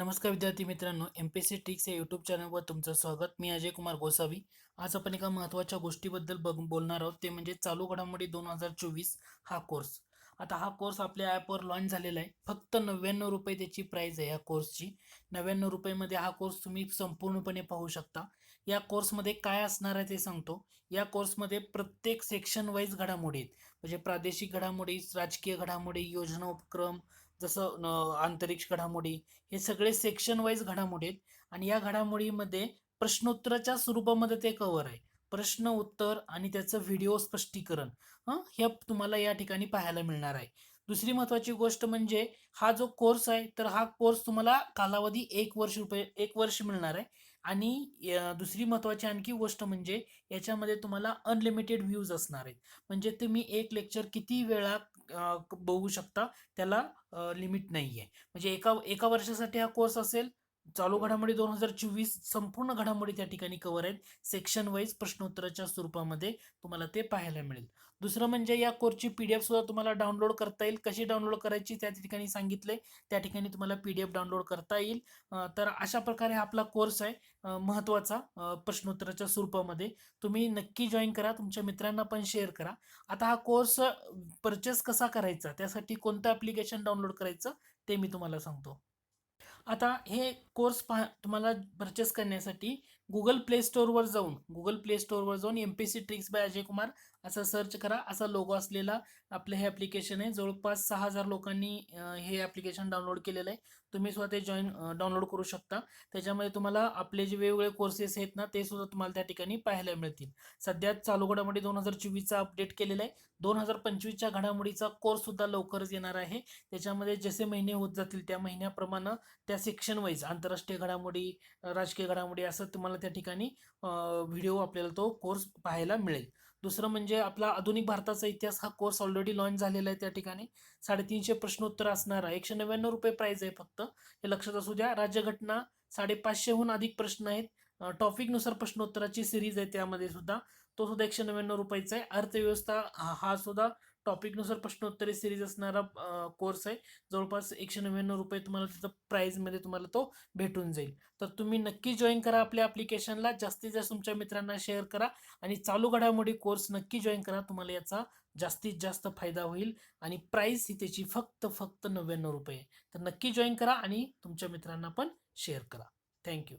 नमस्कार विद्यार्थी मित्रांनो एम पी सी टिक्स या यूट्यूब चॅनलवर तुमचं स्वागत. मी अजय कुमार गोसावी. आज आपण एका महत्त्वाच्या गोष्टीबद्दल बघ बोलणार आहोत. ते म्हणजे चालू घडामोडी दोन हजार चोवीस हा कोर्स आता हा कोर्स आपल्या ॲपवर लॉन्च झालेला आहे. फक्त नव्याण्णव रुपये त्याची प्राईज आहे या कोर्सची नव्याण्णव रुपयेमध्ये हा कोर्स तुम्ही संपूर्णपणे पाहू शकता. या कोर्समध्ये काय असणार आहे ते सांगतो. या कोर्समध्ये प्रत्येक सेक्शन वाईज घडामोडी आहेत. म्हणजे प्रादेशिक घडामोडी राजकीय घडामोडी योजना उपक्रम जसं आंतरिक्ष घडामोडी हे सगळे सेक्शन वाईज घडामोडी आहेत. आणि या घडामोडीमध्ये प्रश्नोत्तराच्या स्वरूपामध्ये ते कव्हर आहे. प्रश्न उत्तर आणि त्याचं व्हिडिओ स्पष्टीकरण हं हे तुम्हाला या ठिकाणी पाहायला मिळणार आहे. दुसरी महत्त्वाची गोष्ट म्हणजे हा जो कोर्स आहे तर हा कोर्स तुम्हाला कालावधी एक वर्ष रुपये एक वर्ष मिळणार आहे. आणि दुसरी महत्त्वाची आणखी गोष्ट म्हणजे याच्यामध्ये तुम्हाला अनलिमिटेड व्ह्यूज असणार आहेत. म्हणजे तुम्ही एक लेक्चर किती वेळा बघू शकता त्याला लिमिट नाही आहे म्हणजे एका एका वर्षासाठी हा कोर्स असेल चालू घडामोडी दोन हजार चोवीस संपूर्ण घडामोडी त्या ठिकाणी कव्हर आहेत. सेक्शन वाईज प्रश्नोत्तराच्या स्वरूपामध्ये तुम्हाला ते पाहायला मिळेल. दुसरं म्हणजे या कोर्सची पी डी एफ सुद्धा तुम्हाला डाउनलोड करता येईल. कशी डाउनलोड करायची त्या ठिकाणी सांगितले त्या ठिकाणी तुम्हाला पी डी एफ डाउनलोड करता येईल. तर अशा प्रकारे हा आपला कोर्स आहे महत्त्वाचा प्रश्नोत्तराच्या स्वरूपामध्ये. तुम्ही नक्की जॉईन करा. तुमच्या मित्रांना पण शेअर करा. आता हा कोर्स परचेस कसा करायचा? त्यासाठी कोणतं ॲप्लिकेशन डाउनलोड करायचं? ते मी तुम्हाला सांगतो. आता हे कोर्स पहा तुम्हाला परचेस करण्यासाठी गुगल प्ले स्टोअरवर जाऊन गुगल प्ले स्टोअरवर जाऊन M P C tricks by Ajay Kumar असं सर्च करा. असा लोगो असलेला आपलं हे ॲप्लिकेशन आहे. जवळपास सहा हजार लोकांनी हे ॲप्लिकेशन डाउनलोड केलेलं आहे. तुम्ही स्वतः ते जॉईन डाउनलोड करू शकता. त्याच्यामध्ये तुम्हाला आपले जे वेगवेगळे कोर्सेस आहेत ना ते सुद्धा तुम्हाला त्या ठिकाणी पाहायला मिळतील. सध्या चालू घडामोडी दोन हजार चोवीसचा अपडेट केलेला आहे. दोन हजार पंचवीसच्या घडामोडीचा कोर्स सुद्धा लवकरच येणार आहे. त्याच्यामध्ये जसे महिने होत जातील त्या महिन्याप्रमाणे त्या सेक्शन वाईज आंतरराष्ट्रीय घडामोडी राजकीय घडामोडी असं तुम्हाला त्या ठिकाणी व्हिडिओ आपल्याला तो कोर्स पाहायला मिळेल. दुसरं म्हणजे आपला आधुनिक भारताचा इतिहास हा कोर्स ऑलरेडी लॉन्च झालेला आहे त्या ठिकाणी. साडेतीनशे प्रश्नोत्तर असणार आहे. एकशे नव्याण्णव रुपये प्राईज आहे फक्त. हे लक्षात असू द्या राज्यघटना साडेपाचशेहून अधिक प्रश्न आहेत. टॉपिकनुसार प्रश्नोत्तराची सिरीज आहे त्यामध्ये सुद्धा. तो सुद्धा एकशे नव्याण्णव रुपयाचा आहे. अर्थव्यवस्था हा सुद्धा टॉपिकनुसार प्रश्नोत्तरी सिरीज असणारा कोर्स आहे. जवळपास एकशे नव्याण्णव रुपये तुम्हाला त्याचा प्राईजमध्ये तुम्हाला तो भेटून जाईल. तर तुम्ही नक्की जॉईन करा आपल्या ॲप्लिकेशनला जास्तीत जास्त तुमच्या मित्रांना शेअर करा आणि चालू घडामोडी कोर्स नक्की जॉईन करा. तुम्हाला याचा जास्तीत जास्त फायदा होईल आणि प्राईस ही त्याची फक्त फक्त नव्याण्णव रुपये तर नक्की जॉईन करा आणि तुमच्या मित्रांना पण शेअर करा. थँक्यू